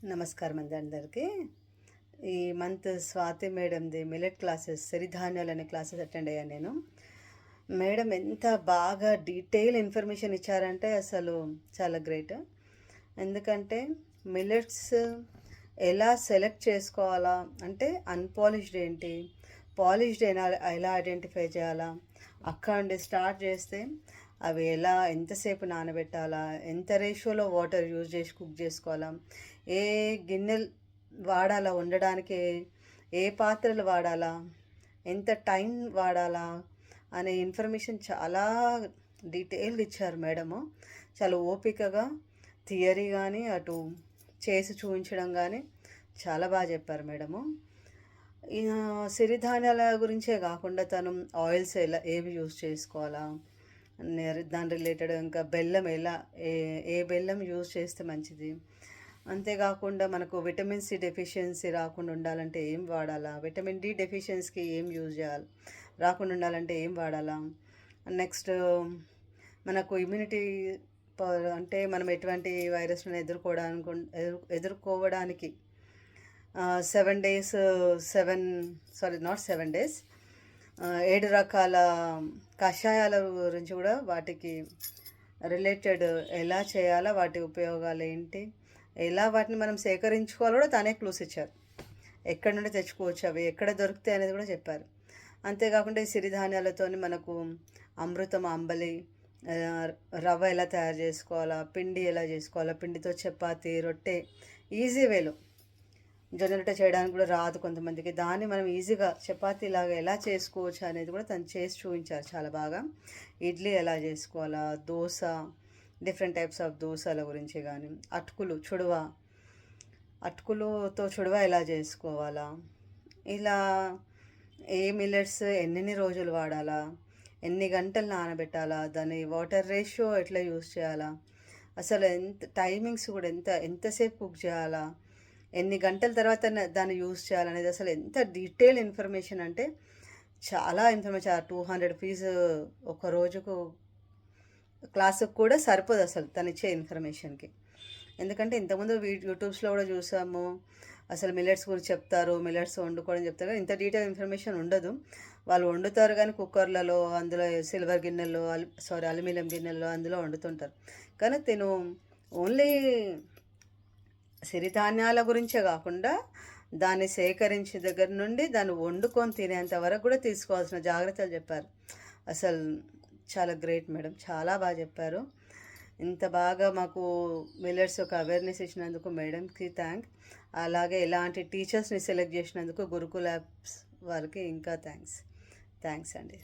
నమస్కారం అండి అందరికీ. ఈ మంత్ స్వాతి మేడంది మిలెట్ క్లాసెస్ సిరిధాన్యాలు అనే క్లాసెస్ అటెండ్ అయ్యాను నేను. మేడం ఎంత బాగా డీటెయిల్ ఇన్ఫర్మేషన్ ఇచ్చారంటే అసలు చాలా గ్రేట్. ఎందుకంటే మిల్లెట్స్ ఎలా సెలెక్ట్ చేసుకోవాలా అంటే అన్పాలిష్డ్ ఏంటి పాలిష్డ్ ఎలా ఎలా ఐడెంటిఫై చేయాలా అక్కడ నుండి స్టార్ట్ చేస్తే అవి ఎలా ఎంతసేపు నానబెట్టాలా ఎంత రేషియోలో వాటర్ యూజ్ చేసి కుక్ చేసుకోవాలా ఏ గిన్నెలు వాడాలా ఉండడానికి ఏ పాత్రలు వాడాలా ఎంత టైం వాడాలా అనే ఇన్ఫర్మేషన్ చాలా డీటెయిల్గా ఇచ్చారు మేడము. చాలా ఓపికగా థియరీ కానీ అటు చేసి చూపించడం కానీ చాలా బాగా చెప్పారు మేడము. సిరిధాన్యాల గురించే కాకుండా తను ఆయిల్స్ ఎలా ఏవి యూజ్ చేసుకోవాలా దాని రిలేటెడ్ ఇంకా బెల్లం ఎలా ఏ ఏ బెల్లం యూజ్ చేస్తే మంచిది? అంతేకాకుండా మనకు విటమిన్ సి డెఫిషియన్సీ రాకుండా ఉండాలంటే ఏం వాడాలా? విటమిన్ డి డెఫిషియన్సీకి ఏం యూజ్ చేయాలి? రాకుండా ఉండాలంటే ఏం వాడాలా? నెక్స్ట్ మనకు ఇమ్యూనిటీ పవర్ అంటే మనం ఎటువంటి వైరస్లను ఎదుర్కోవడానికి ఎదురు ఎదుర్కోవడానికి seven days seven sorry not seven days ఏడు రకాల కషాయాల గురించి కూడా వాటికి రిలేటెడ్ ఎలా చేయాలో వాటి ఉపయోగాలు ఏంటి ఎలా వాటిని మనం సేకరించుకోవాలో కూడా తానే క్లూస్ ఇచ్చారు. ఎక్కడి నుండి తెచ్చుకోవచ్చు అవి ఎక్కడ దొరుకుతాయి అనేది కూడా చెప్పారు. అంతేకాకుండా ఈ సిరిధాన్యాలతో మనకు అమృతం అంబలి రవ్వ ఎలా తయారు చేసుకోవాలా పిండి ఎలా చేసుకోవాలా పిండితో చపాతి రొట్టె ఈజీ వేలో జొన్నరొట్టె చేయడానికి కూడా రాదు కొంతమందికి. దాన్ని మనం ఈజీగా చపాతీలాగా ఎలా చేసుకోవచ్చు అనేది కూడా తను చేసి చూపించారు చాలా బాగా. ఇడ్లీ ఎలా చేసుకోవాలా దోశ డిఫరెంట్ టైప్స్ ఆఫ్ దోశల గురించి కానీ అటుకులు చుడవ అటుకులతో చుడవ ఎలా చేసుకోవాలా ఇలా ఏ మిల్లెట్స్ ఎన్నెన్ని రోజులు వాడాలా ఎన్ని గంటలు నానబెట్టాలా దాని వాటర్ రేషియో ఎట్లా యూస్ చేయాలా అసలు ఎంత టైమింగ్స్ కూడా ఎంత ఎంతసేపు కుక్ చేయాలా ఎన్ని గంటల తర్వాత దాన్ని యూజ్ చేయాలనేది అసలు ఎంత డీటెయిల్ ఇన్ఫర్మేషన్ అంటే చాలా ఇన్ఫర్మేషన్. టూ హండ్రెడ్ ఫీజు ఒక రోజుకు క్లాసుకు కూడా సరిపోదు అసలు తను ఇచ్చే ఇన్ఫర్మేషన్కి. ఎందుకంటే ఇంతకుముందు వీ యూట్యూబ్స్లో కూడా చూసాము. అసలు మిల్లెట్స్ గురించి చెప్తారు మిల్లెట్స్ వండుకోవడం చెప్తారు. కానీ ఇంత డీటెయిల్ ఇన్ఫర్మేషన్ ఉండదు. వాళ్ళు వండుతారు కానీ కుక్కర్లలో అందులో సిల్వర్ గిన్నెల్లో అల్ సారీ అల్యూమినియం గిన్నెల్లో అందులో వండుతుంటారు. కానీ తిను ఓన్లీ సిరిధాన్యాల గురించే కాకుండా దాన్ని సేకరించే దగ్గర నుండి దాన్ని వండుకొని తినేంత వరకు కూడా తీసుకోవాల్సిన జాగ్రత్తలు చెప్పారు. అసలు చాలా గ్రేట్ మేడం చాలా బాగా చెప్పారు. ఇంత బాగా మాకు మిల్లర్స్ ఒక అవేర్నెస్ ఇచ్చినందుకు మేడంకి థ్యాంక్ అలాగే ఇలాంటి టీచర్స్ని సెలెక్ట్ చేసినందుకు గురుకుల యాప్స్ వారికి ఇంకా థ్యాంక్స్ థ్యాంక్స్ అండి.